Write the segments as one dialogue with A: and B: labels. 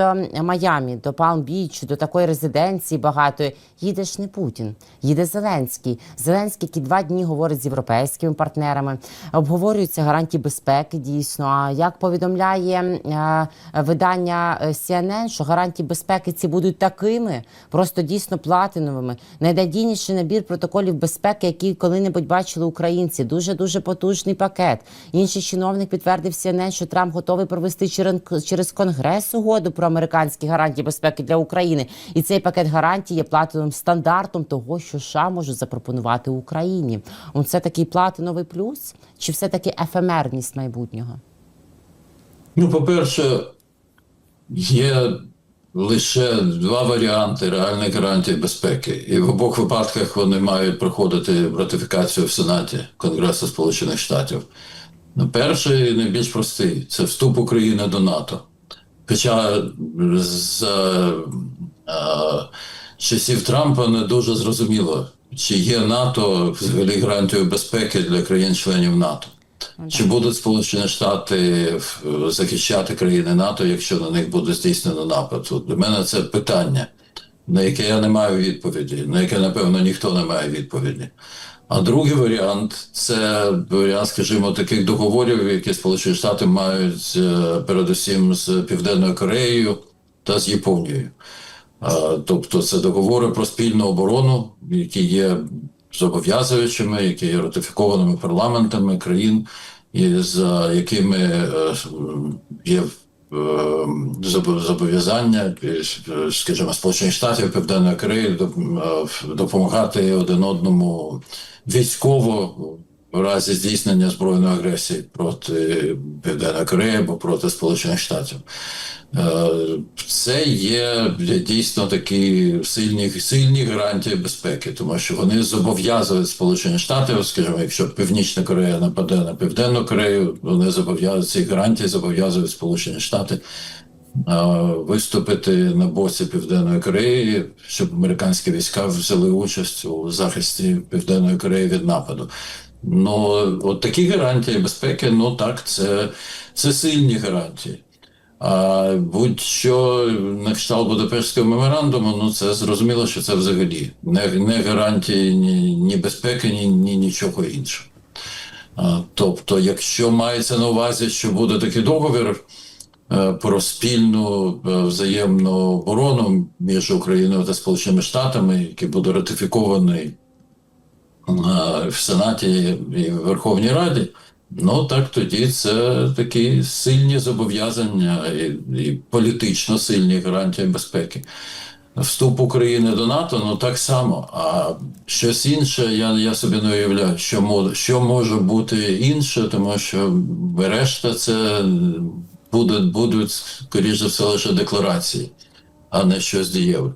A: до Майамі, до Палм-Біч, до такої резиденції багатої, їде ж не Путін, їде Зеленський. Зеленський, який два дні говорить з європейськими партнерами, обговорюються гарантії безпеки. Дійсно, а як повідомляє е, видання е, CNN, що гарантії безпеки ці будуть такими, просто дійсно платиновими. Найнадійніший набір протоколів безпеки, які коли-небудь бачили українці. Дуже дуже потужний пакет. Інший чиновник підтвердив CNN, що Трамп готовий провести через конгрес угоду про американські гарантії безпеки для України. І цей пакет гарантій є платиновим стандартом того, що США можуть запропонувати Україні. Он це такий платиновий плюс, чи все таки ефемерність майбутнього?
B: Ну, по-перше, є лише два варіанти реальних гарантій безпеки. І в обох випадках вони мають проходити ратифікацію в Сенаті Конгресу Сполучених Штатів. Ну, перший найбільш простий це вступ України до НАТО. Хоча з е, часів Трампа не дуже зрозуміло, чи є НАТО взагалі гарантією безпеки для країн-членів НАТО. Чи будуть Сполучені Штати е, захищати країни НАТО, якщо на них буде здійснено напад? От для мене це питання, на яке я не маю відповіді, на яке, напевно, ніхто не має відповіді. А другий варіант це варіант, скажімо, таких договорів, які Сполучені Штати мають е, передусім з Південною Кореєю та з Японією. Тобто це договори про спільну оборону, які є зобов'язуючими, які є ратифікованими парламентами країн, і за якими е, є е, зобов'язання, скажімо, Сполучених Штатів, Південної Кореї доп- допомагати один одному військово в разі здійснення збройної агресії проти Південної Кореї або проти Сполучених Штатів. Е, Це є дійсно такі сильні, сильні гарантії безпеки, тому що вони зобов'язують Сполучені Штати, скажімо, якщо Північна Корея нападе на Південну Корею, вони зобов'язують ці гарантії, зобов'язують Сполучені Штати виступити на боці Південної Кореї, щоб американські війська взяли участь у захисті Південної Кореї від нападу. Ну, от такі гарантії безпеки, ну так, це, це сильні гарантії. А будь-що на кшталт Будапештського меморандуму, ну це зрозуміло, що це взагалі не, не гарантії ні, ні безпеки, ні, ні нічого іншого. А, тобто, якщо мається на увазі, що буде такий договір про спільну е, взаємну оборону між Україною та Сполученими Штатами, який буде ратифікований е, в Сенаті і в Верховній Раді, ну так тоді це такі сильні зобов'язання і, і політично сильні гарантії безпеки. Вступ України до НАТО, ну так само. А щось інше, я, я собі не уявляю, що що може бути інше, тому що решта це будуть, будуть скоріш за все, лише декларації, а не щось дієве.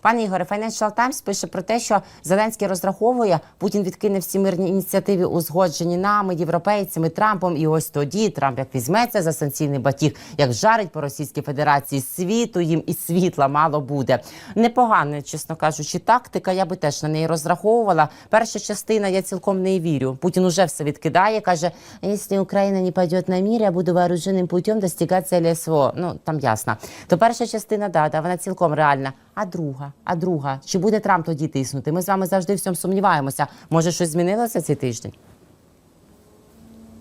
A: Пане Ігоре, Financial Times пише про те, що Зеленський розраховує, Путін відкине всі мирні ініціативи, узгоджені нами, європейцями, Трампом. І ось тоді Трамп як візьметься за санкційний батіг, як жарить по Російській Федерації світу їм і світла мало буде. Непогана, чесно кажучи, тактика. Я би теж на неї розраховувала. Перша частина я цілком в неї вірю. Путін уже все відкидає. каже: якщо Україна не пойде на мир, я буду вооруженим путем достигати цілі СВО. Ну там ясно. То перша частина, да, да, вона цілком реальна. А друга, а друга, чи буде Трамп тоді тиснути? Ми з вами завжди в цьому сумніваємося. Може, щось змінилося цей тиждень?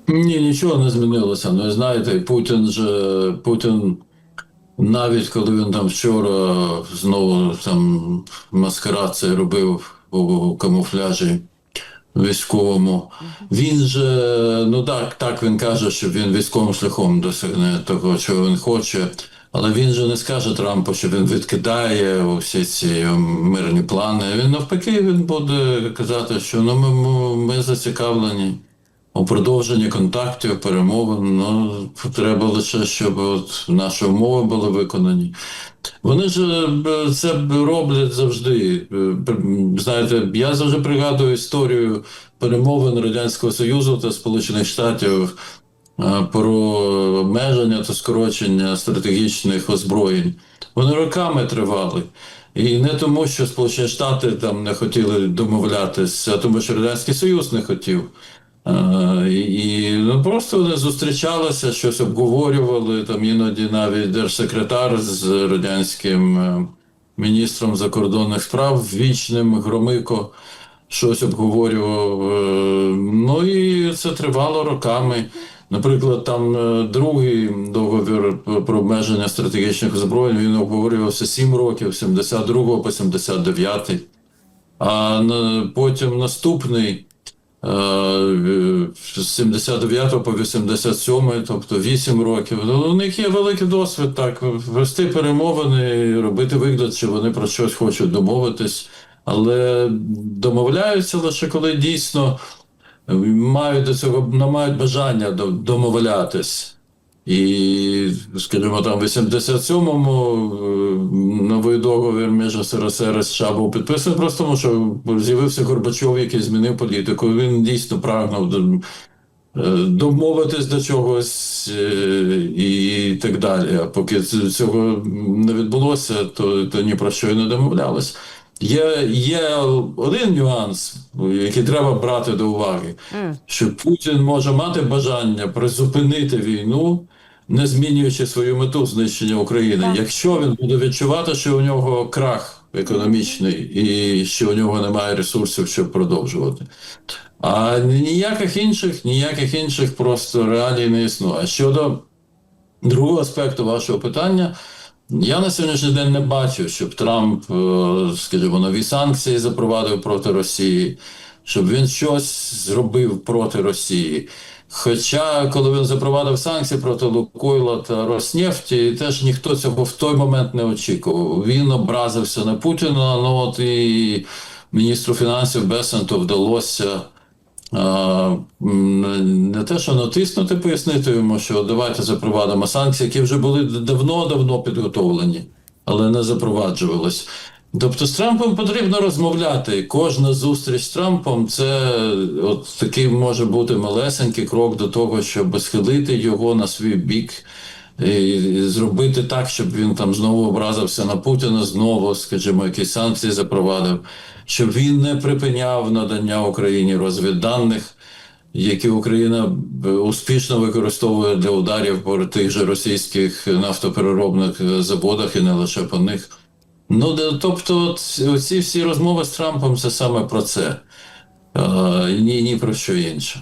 B: Ні, нічого не змінилося. Ну, знаєте, Путін же Путін, навіть коли він там вчора знову там маскарад цей робив у камуфляжі військовому, він же, ну так, так він каже, що він військовим шляхом досягне того, чого він хоче. Але він же не скаже Трампу, що він відкидає усі ці мирні плани. Він навпаки він буде казати, що ну ми, ми, зацікавлені у продовженні контактів, перемовин. Ну треба лише, щоб от наші умови були виконані. Вони ж е, це роблять завжди. Е, Знаєте, я завжди пригадую історію перемовин Радянського Союзу та Сполучених Штатів про обмеження та скорочення стратегічних озброєнь. Вони роками тривали. І не тому, що Сполучені Штати там не хотіли домовлятися, а тому, що Радянський Союз не хотів. Е, І ну, просто вони зустрічалися, щось обговорювали. Там іноді навіть держсекретар з радянським е, міністром закордонних справ вічним Громико щось обговорював. Е, Ну і це тривало роками. Наприклад, там е, другий договір про обмеження стратегічних озброєнь він обговорювався 7 років, 72 по 79. А потім наступний е, з 79 по 87, тобто 8 років. Ну, У них є великий досвід так вести перемовини, робити вигляд, що вони про щось хочуть домовитись, але домовляються лише коли дійсно мають до цього не мають бажання до- домовлятись. І, скажімо, там в 87-му е, новий договір між СРСР і США був підписаний просто тому, що з'явився Горбачов, який змінив політику. Він дійсно прагнув е, домовитись до чогось е, і так далі. А поки цього не відбулося, то, то ні про що і не домовлялись. Є, є один нюанс, який треба брати до уваги, що Путін може мати бажання призупинити війну, не змінюючи свою мету знищення України.
A: Так.
B: Якщо він буде відчувати, що у нього крах економічний і що у нього немає ресурсів, щоб продовжувати. А ніяких інших, ніяких інших просто реалій не існує. Щодо другого аспекту вашого питання, я на сьогоднішній день не бачу, щоб Трамп, е, скажімо, нові санкції запровадив проти Росії, щоб він щось зробив проти Росії. Хоча, коли він запровадив санкції проти Лукойла та Роснефті, теж ніхто цього в той момент не очікував. Він образився на Путіна. Ну от і міністру фінансів Бесенту вдалося не те, що натиснути, пояснити йому, що давайте запровадимо санкції, які вже були давно-давно підготовлені, але не запроваджувались. Тобто з Трампом потрібно розмовляти. Кожна зустріч з Трампом це от такий може бути малесенький крок до того, щоб схилити його на свій бік. Зробити так, щоб він там знову образився на Путіна, знову, скажімо, якісь санкції запровадив, щоб він не припиняв надання Україні розвідданих, які Україна е, успішно використовує для ударів по тих же російських нафтопереробних заводах і не лише по них. Ну, де- тобто, оці всі розмови з Трампом це саме про це. Е, ні, ні про що інше.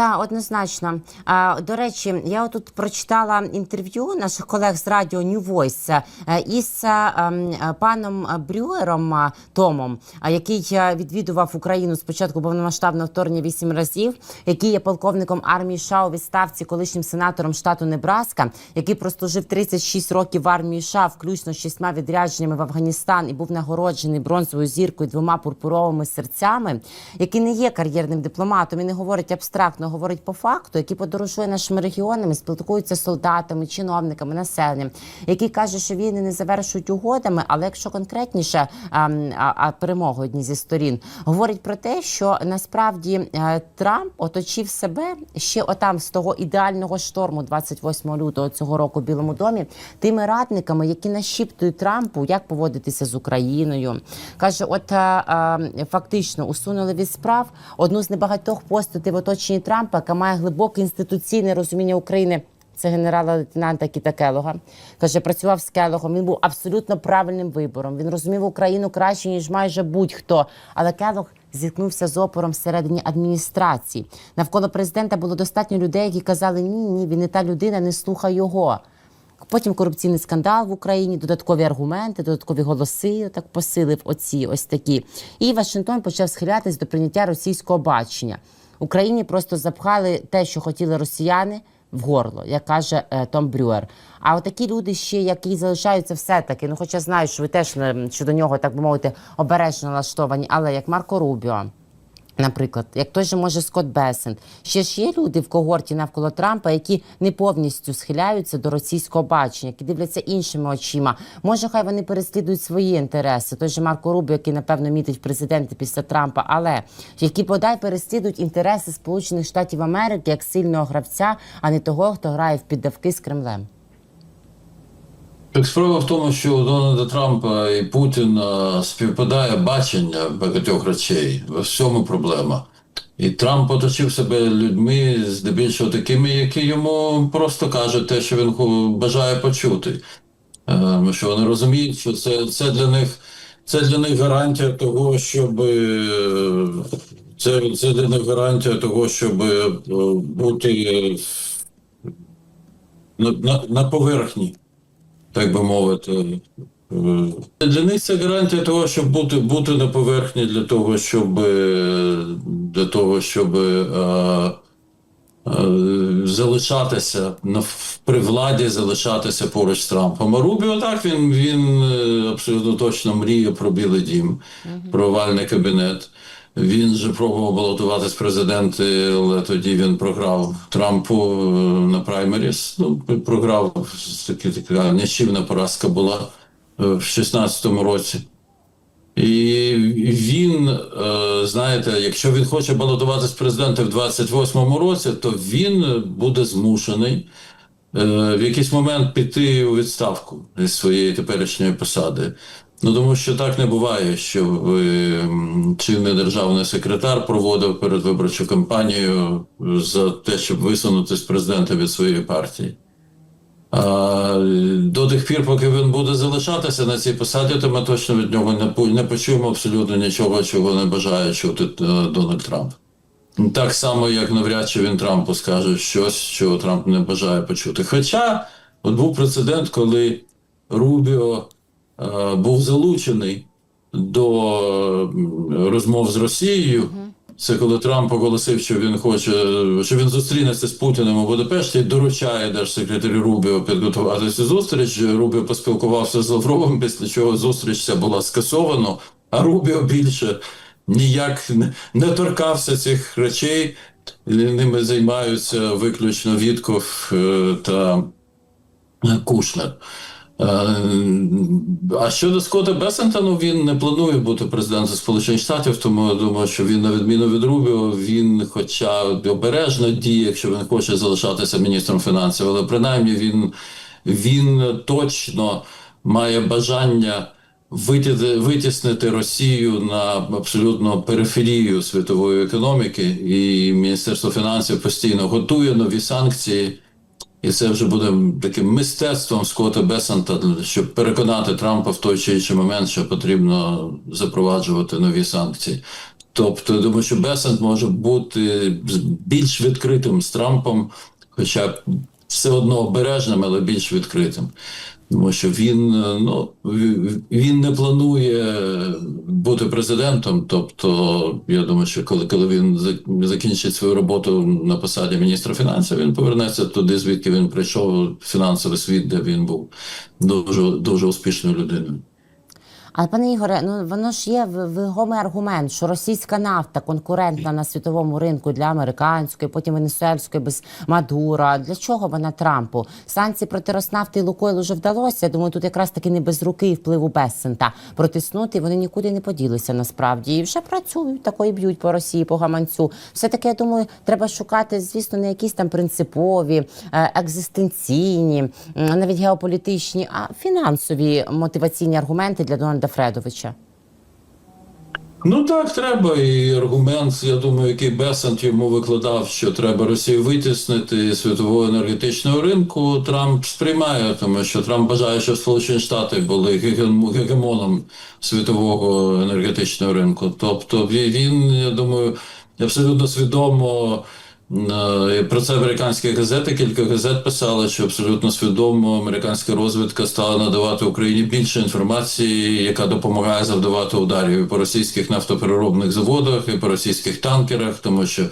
A: Так, однозначно. А, до речі, я тут прочитала інтерв'ю наших колег з радіо New Voice е, із е, ем, е, паном Брюером Томом, який відвідував Україну з початку повномасштабного вторгнення вісім разів, який є полковником армії США у відставці, колишнім сенатором штату Небраска, який прослужив 36 років в армії США, включно з шістьма відрядженнями в Афганістан і був нагороджений бронзовою зіркою двома пурпуровими серцями, який не є кар'єрним дипломатом і не говорить абстрактно, говорить по факту, який подорожує нашими регіонами, спілкується з солдатами, чиновниками, населенням, який каже, що війни не завершують угодами, але якщо конкретніше а, а, а перемогою одні зі сторін, говорить про те, що насправді е, Трамп оточив себе ще отам з того ідеального шторму 28 лютого цього року в Білому домі, тими радниками, які нашіптують Трампу, як поводитися з Україною. Каже, от е, е, фактично усунули від справ одну з небагатьох постатей в оточенні Трампа, яка має глибоке інституційне розуміння України. Це генерала лейтенанта Кіта Келога. Каже, працював з Келогом. Він був абсолютно правильним вибором. Він розумів Україну краще, ніж майже будь-хто. Але Келог зіткнувся з опором всередині адміністрації. Навколо президента було достатньо людей, які казали: ні, ні, він не та людина, не слухай його. Потім корупційний скандал в Україні, додаткові аргументи, додаткові голоси так посилив оці ось такі. І Вашингтон почав схилятись до прийняття російського бачення. Україні просто запхали те, що хотіли росіяни. В горло, як каже е, Том Брюер. А такі люди ще, які залишаються все-таки, ну хоча знаю, що ви теж е, щодо нього, так би мовити, обережно налаштовані, але як Марко Рубіо, Наприклад, як той же може Скотт Бесент, ще ж є люди в когорті навколо Трампа, які не повністю схиляються до російського бачення, які дивляться іншими очима. Може, хай вони переслідують свої інтереси. Той же Марко Рубіо, який напевно мітить президенти після Трампа, але які подай переслідують інтереси Сполучених Штатів Америки як сильного гравця, а не того, хто грає в піддавки з Кремлем.
B: Так справа в тому, що у Дональда Трампа і Путіна співпадає бачення багатьох речей. В цьому проблема. І Трамп оточив себе людьми, здебільшого такими, які йому просто кажуть те, що він бажає почути. Е, що вони розуміють, що це, це для них це для них гарантія того, щоб е, це, це для них гарантія того, щоб е, бути на, на, на поверхні, так би мовити. Е, Для них це гарантія того, щоб бути, бути на поверхні, для того, щоб е, для того, щоб е, е, залишатися на при владі, залишатися поруч з Трампом. А Рубіо так він, він абсолютно точно мріє про Білий Дім, про овальний кабінет. Він же пробував балотуватись президенти, але тоді він програв Трампу е, на праймеріс. Ну, програв таки така нічівна поразка була е, в 16-му році. І він, е, знаєте, якщо він хоче балотуватись в президенти в 28-му році, то він буде змушений в якийсь момент піти у відставку зі своєї теперішньої посади. Ну тому що так не буває, що чинний державний секретар проводив передвиборчу кампанію за те, щоб висунути з президента від своєї партії. А, до тих пір, поки він буде залишатися на цій посаді, то ми точно від нього не, почуємо абсолютно нічого, чого не бажає чути е, Дональд Трамп. Так само, як навряд чи він Трампу скаже щось, що Трамп не бажає почути. Хоча от був прецедент, коли Рубіо е, був залучений до розмов з Росією. Це коли Трамп оголосив, що він хоче, що він зустрінеться з Путіним у Будапешті, доручає держсекретарю Рубіо підготувати цю зустріч. Рубіо поспілкувався з Лавровим, після чого зустріч ця була скасована, а Рубіо більше ніяк не- торкався цих речей. Ними займаються виключно Вітков е, та Кушнер. Е, А щодо Скотта Бесента, ну він не планує бути президентом Сполучених Штатів, тому я думаю, що він, на відміну від Рубіо, він, хоча обережно діє, якщо він хоче залишатися міністром фінансів, але принаймні він, він точно має бажання витіснити Росію на абсолютно периферію світової економіки, і Міністерство фінансів постійно готує нові санкції. І це вже буде таким мистецтвом Скотта Бесента, щоб переконати Трампа в той чи інший момент, що потрібно запроваджувати нові санкції. Тобто, я думаю, що Бесент може бути більш відкритим з Трампом, хоча все одно обережним, але більш відкритим. Тому що він, е, ну, він не планує бути президентом. Тобто, я думаю, що коли, коли він закінчить свою роботу на посаді міністра фінансів, він повернеться туди, звідки він прийшов, фінансовий світ, де він був дуже, дуже успішною людиною.
A: Але пане Ігоре, ну воно ж є вагомий аргумент, що російська нафта конкурентна на світовому ринку для американської, потім венесуельської без Мадура. Для чого вона Трампу? Санкції проти Роснафти і Лукойл уже вдалося. Я думаю, тут якраз таки не без руки і впливу Бессента протиснути. Вони нікуди не поділися насправді і вже працюють такої б'ють по Росії, по гаманцю. Все таки, я думаю, треба шукати, звісно, не якісь там принципові, е, екзистенційні, навіть геополітичні, а фінансові мотиваційні аргументи для Дональда Фредовича.
B: Ну так, треба. І аргумент, я думаю, який Бесент йому викладав, що треба Росію витіснити з світового енергетичного ринку. Трамп сприймає, тому що Трамп бажає, щоб Сполучені Штати були гегемоном світового енергетичного ринку. Тобто він, я думаю, абсолютно свідомо. Про це американські газети, кілька газет писали, що абсолютно свідомо американська розвідка стала надавати Україні більше інформації, яка допомагає завдавати ударів і по російських нафтопереробних заводах, і по російських танкерах, тому що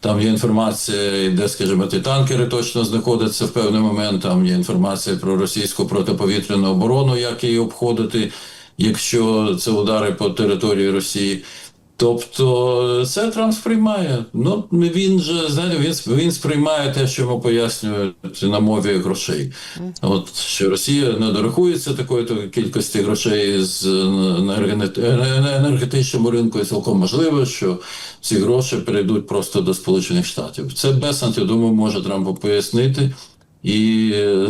B: там є інформація, де, скажімо, ті танкери точно знаходяться в певний момент. Там є інформація про російську протиповітряну оборону, як її обходити, якщо це удари по території Росії. Тобто це Трамп сприймає. Ну він же знаєте, він, він сприймає те, що йому пояснюють на мові грошей. От що Росія не дорахується такої то кількості грошей з енергет- на енергетичному ринку, і цілком можливо, що ці гроші перейдуть просто до Сполучених Штатів. Це Бесант, я думаю, може Трампу пояснити. І, е,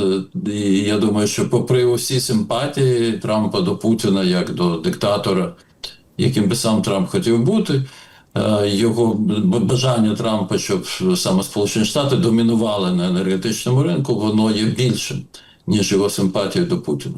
B: і я думаю, що попри усі симпатії Трампа до Путіна як до диктатора, яким би сам Трамп хотів бути. е, його бажання Трампа, щоб саме Сполучені Штати домінували на енергетичному ринку, воно є більшим, ніж його симпатія до Путіна.